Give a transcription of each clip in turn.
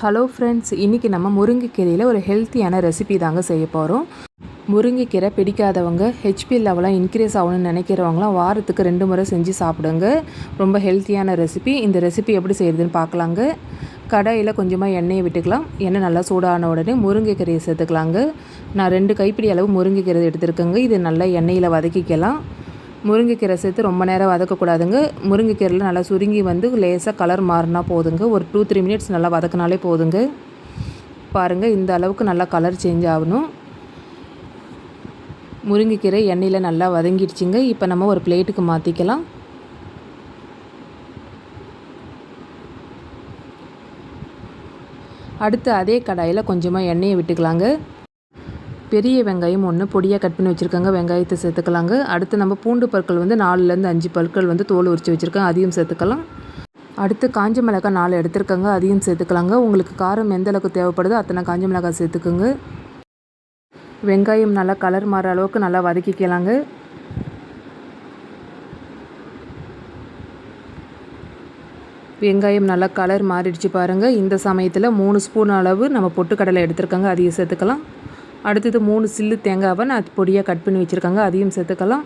Hello friends இன்றைக்கி நம்ம முருங்கைக்கீரையில் ஒரு ஹெல்த்தியான ரெசிபி தாங்க செய்ய போகிறோம் முருங்கைக்கீரை பிடிக்காதவங்க ஹெச்பி லெவலாக இன்க்ரீஸ் ஆகணும்னு நினைக்கிறவங்களாம் வாரத்துக்கு ரெண்டு முறை செஞ்சு சாப்பிடுங்க. ரொம்ப ஹெல்த்தியான ரெசிபி இந்த ரெசிபி எப்படி செய்கிறதுன்னு பார்க்கலாங்க. கடாயில் கொஞ்சமாக எண்ணெயை விட்டுக்கலாம். எண்ணெய் நல்லா சூடான உடனே முருங்கைக்கீரையை சேர்த்துக்கலாங்க. நான் ரெண்டு கைப்பிடி அளவு முருங்கைக்கீரை எடுத்துருக்கேங்க. இது நல்லா எண்ணெயில் வதக்கிக்கலாம். முருங்கைக்கீரை சேர்த்து ரொம்ப நேரம் வதக்கக்கூடாதுங்க. முருங்கைக்கீரையில் நல்லா சுருங்கி வந்து லேசாக கலர் மாறினா போதுங்க. ஒரு டூ த்ரீ மினிட்ஸ் நல்லா வதக்கினாலே போதுங்க. பாருங்கள் இந்த அளவுக்கு நல்லா கலர் சேஞ்ச் ஆகணும். முருங்கைக்கீரை எண்ணெயில் நல்லா வதங்கிடுச்சிங்க. இப்போ நம்ம ஒரு பிளேட்டுக்கு மாற்றிக்கலாம் அடுத்து அதே கடாயில் கொஞ்சமாக எண்ணெயை விட்டுக்கலாங்க. பெரிய வெங்காயம் ஒன்று பொடியாக கட் பண்ணி வச்சுருக்காங்க. வெங்காயத்தை சேர்த்துக்கலாங்க. அடுத்து நம்ம பூண்டு பற்கள் வந்து நாலுலேருந்து அஞ்சு பற்கள் வந்து தோல் உரித்து வச்சுருக்கேன் அதையும் சேர்த்துக்கலாம். அடுத்து காஞ்ச மிளகாய் நாலு எடுத்துருக்காங்க. அதையும் சேர்த்துக்கலாங்க. உங்களுக்கு காரம் எந்த அளவுக்கு தேவைப்படுதோ அத்தனை காஞ்ச மிளகாய் சேர்த்துக்குங்க. வெங்காயம் நல்லா கலர் மாற அளவுக்கு நல்லா வதக்கிக்கலாங்க. வெங்காயம் நல்லா கலர் மாறிடுச்சு பாருங்கள் இந்த சமயத்தில் மூணு ஸ்பூன் அளவு நம்ம பொட்டுக்கடலை எடுத்துருக்காங்க. அதையும் சேர்த்துக்கலாம். அடுத்தது மூணு சில்லு தேங்காவை நான் பொடியாக கட் பண்ணி வச்சுருக்காங்க. அதையும் சேர்த்துக்கலாம்.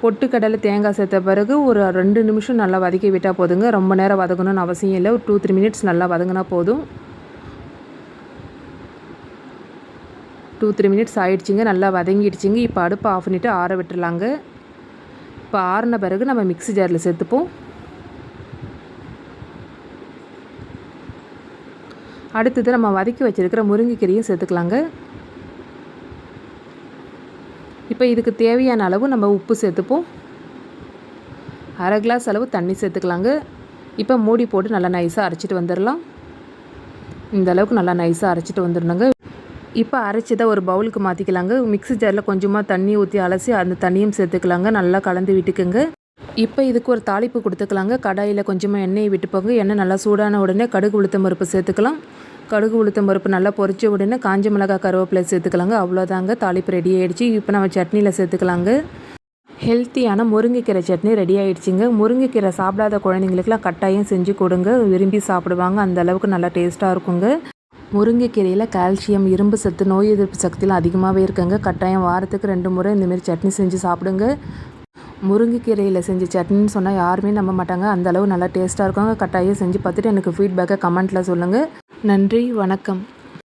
பொட்டுக்கடலை தேங்காய் சேர்த்த பிறகு ஒரு ரெண்டு நிமிஷம் நல்லா வதக்கி விட்டால் போதுங்க. ரொம்ப நேரம் வதக்கணும்னு அவசியம் இல்லை. ஒரு டூ த்ரீ மினிட்ஸ் நல்லா வதங்கினா போதும். டூ த்ரீ மினிட்ஸ் ஆகிடுச்சிங்க நல்லா வதங்கிடுச்சிங்க. இப்போ அடுப்பை ஆஃப் பண்ணிவிட்டு ஆற விட்டுருலாங்க இப்போ ஆறின பிறகு நம்ம மிக்ஸி ஜாரில் சேர்த்துப்போம். அடுத்தது நம்ம வதக்கி வச்சுருக்கிற முருங்கைக்கீரையும் சேர்த்துக்கலாங்க. இப்போ இதுக்கு தேவையான அளவு நம்ம உப்பு சேர்த்துப்போம். அரை கிளாஸ் அளவு தண்ணி சேர்த்துக்கலாங்க. இப்போ மூடி போட்டு நல்லா நைஸாக அரைச்சிட்டு வந்துடலாம். இந்த அளவுக்கு நல்லா நைஸாக அரைச்சிட்டு வந்துடணுங்க. இப்போ அரைச்சதை ஒரு பவுலுக்கு மாற்றிக்கலாங்க மிக்ஸி ஜாரில் கொஞ்சமாக தண்ணி ஊற்றி அலசி அந்த தண்ணியும் சேர்த்துக்கலாங்க. நல்லா கலந்து விட்டுக்குங்க. இப்போ இதுக்கு ஒரு தாளிப்பு கொடுத்துக்கலாங்க. கடாயில் கொஞ்சமாக எண்ணெயை விட்டுப்போங்க எண்ணெய் நல்லா சூடான உடனே கடுகு உளுத்தம் பருப்பு சேர்த்துக்கலாம். கடுகு உளுத்தம் பருப்பு நல்லா பொரிச்ச உடனே காஞ்ச மிளகாய் கருவேப்பிலை சேர்த்துக்கலாங்க. அவ்வளோதாங்க தாளிப்பு ரெடி ஆகிடுச்சு இப்போ நம்ம சட்னியில் சேர்த்துக்கலாங்க. ஹெல்த்தியான முருங்கைக்கீரை சட்னி ரெடி ஆகிடுச்சிங்க முருங்கைக்கீரை சாப்பிடாத குழந்தைங்களுக்குலாம் கட்டாயம் செஞ்சு கொடுங்க. விரும்பி சாப்பிடுவாங்க. அந்த அளவுக்கு நல்லா டேஸ்ட்டாக இருக்குங்க. முருங்கைக்கீரையில் கால்சியம் இரும்பு சத்து நோய் எதிர்ப்பு சக்திலாம் அதிகமாகவே இருக்குங்க. கட்டாயம் வாரத்துக்கு ரெண்டு முறை இந்தமாரி சட்னி செஞ்சு சாப்பிடுங்க. முருங்கைக்கீரையில் செஞ்ச சட்னின்னு சொன்னால் யாருமே நம்ப மாட்டாங்க. அந்தளவு நல்லா டேஸ்ட்டாக இருக்கும். கட்டாயம் செஞ்சு பார்த்துட்டு எனக்கு ஃபீட்பேக்கை கமெண்ட்டில் சொல்லுங்கள் நன்றி வணக்கம்.